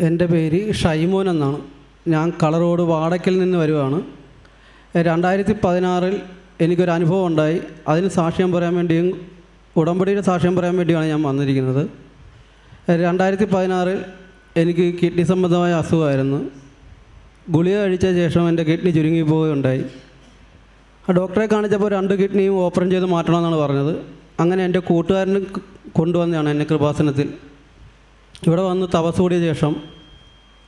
എന്റെ പേര് ഷൈമോൻ എന്നാണ്. ഞാൻ കളറോട് വാടക്കിൽ നിന്ന് വരുവാണ്. രണ്ടായിരത്തി പതിനാറിൽ എനിക്കൊരു അനുഭവം ഉണ്ടായി. അതിന് സാക്ഷ്യം പറയാൻ വേണ്ടിയും ഉടമ്പടിയുടെ സാക്ഷ്യം പറയാൻ വേണ്ടിയാണ് ഞാൻ വന്നിരിക്കുന്നത്. രണ്ടായിരത്തി പതിനാറിൽ എനിക്ക് കിഡ്നി സംബന്ധമായ അസുഖമായിരുന്നു. ഗുളിക കഴിച്ച ശേഷം എന്റെ കിഡ്നി ചുരുങ്ങി പോവുകയുണ്ടായി ആ ഡോക്ടറെ കാണിച്ചപ്പോൾ രണ്ട് കിഡ്നിയും ഓപ്പറേഷൻ ചെയ്ത് മാറ്റണമെന്നാണ് പറഞ്ഞത്. അങ്ങനെ എന്റെ കൂട്ടുകാരന് കൊണ്ടുവന്നതാണ് എന്നെ കൃപാസനത്തിൽ. ഇവിടെ വന്ന് തപസ് കൂടിയ ശേഷം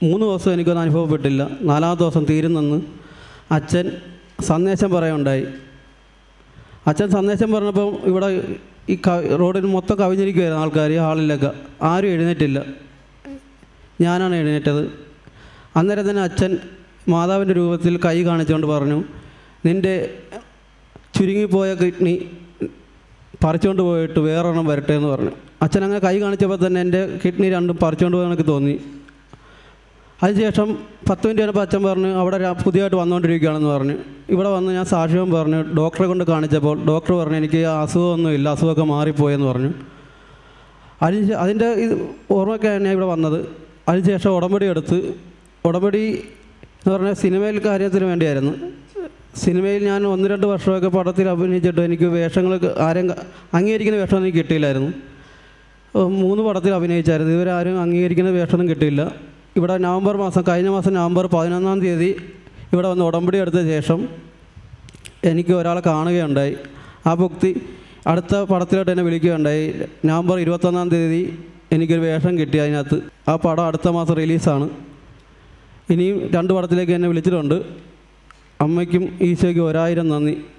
മൂന്ന് ദിവസം എനിക്കൊന്നും അനുഭവപ്പെട്ടില്ല. നാലാമത്തെ ദിവസം തീരുന്നെന്ന് അച്ഛൻ സന്ദേശം പറയുണ്ടായി അച്ഛൻ സന്ദേശം പറഞ്ഞപ്പോൾ ഇവിടെ ഈ ക റോഡിൽ മൊത്തം കവിഞ്ഞിരിക്കുമായിരുന്നു ആൾക്കാർ ഹാളിലൊക്കെ. ആരും എഴുന്നേറ്റില്ല. ഞാനാണ് എഴുന്നേറ്റത്. അന്നേരം തന്നെ അച്ഛൻ മാതാവിന്റെ രൂപത്തിൽ കൈ കാണിച്ചുകൊണ്ട് പറഞ്ഞു നിന്റെ ചുരുങ്ങിപ്പോയ കിഡ്നി പറിച്ചുകൊണ്ട് പോയിട്ട് വേറൊരെണ്ണം വരട്ടെ എന്ന് പറഞ്ഞു. അച്ഛൻ അങ്ങനെ കൈ കാണിച്ചപ്പോൾ തന്നെ എന്റെ കിഡ്നി രണ്ടും പറിച്ചുകൊണ്ട് പോകാൻ എനിക്ക് തോന്നി. അതിനുശേഷം പത്ത് മിനിറ്റ് കഴിഞ്ഞപ്പോൾ അച്ഛൻ പറഞ്ഞു അവിടെ പുതിയതായിട്ട് വന്നുകൊണ്ടിരിക്കുകയാണെന്ന് പറഞ്ഞു. ഇവിടെ വന്ന് ഞാൻ സാക്ഷ്യം പറഞ്ഞു ഡോക്ടറെ കൊണ്ട് കാണിച്ചപ്പോൾ ഡോക്ടർ പറഞ്ഞു എനിക്ക് അസുഖമൊന്നും ഇല്ല അസുഖമൊക്കെ മാറിപ്പോയെന്ന് പറഞ്ഞു. അതിന് അതിന്റെ ഇത് ഓർമ്മയ്ക്കാണ് ഞാൻ ഇവിടെ വന്നത്. അതിനുശേഷം ഉടമ്പടി എടുത്ത് ഉടമ്പടി എന്ന് പറഞ്ഞാൽ സിനിമയിൽ കാര്യത്തിന് വേണ്ടിയായിരുന്നു. സിനിമയിൽ ഞാൻ ഒന്ന് രണ്ട് വർഷമൊക്കെ പടത്തിൽ അഭിനയിച്ചിട്ട് എനിക്ക് വേഷങ്ങൾ ആരും ക- അംഗീകരിക്കുന്ന വേഷം എനിക്ക് കിട്ടിയില്ലായിരുന്നു. മൂന്ന് പടത്തിൽ അഭിനയിച്ചായിരുന്നു. ഇവരെ ആരും അംഗീകരിക്കുന്ന വേഷമൊന്നും കിട്ടിയില്ല. ഇവിടെ നവംബർ മാസം കഴിഞ്ഞ മാസം നവംബർ പതിനൊന്നാം തീയതി ഇവിടെ വന്ന് ഉടമ്പടി എടുത്ത ശേഷം എനിക്ക് ഒരാളെ കാണുകയുണ്ടായി. ആ ഭക്തി അടുത്ത പടത്തിലോട്ട് എന്നെ വിളിക്കുകയുണ്ടായി. നവംബർ ഇരുപത്തൊന്നാം തീയതി എനിക്കൊരു വേഷം കിട്ടി അതിനകത്ത്. ആ പടം അടുത്ത മാസം റിലീസാണ്. ഇനിയും രണ്ട് പടത്തിലേക്ക് എന്നെ വിളിച്ചിട്ടുണ്ട്. അമ്മയ്ക്കും ഈശോയ്ക്കും ഒരായിരം നന്ദി.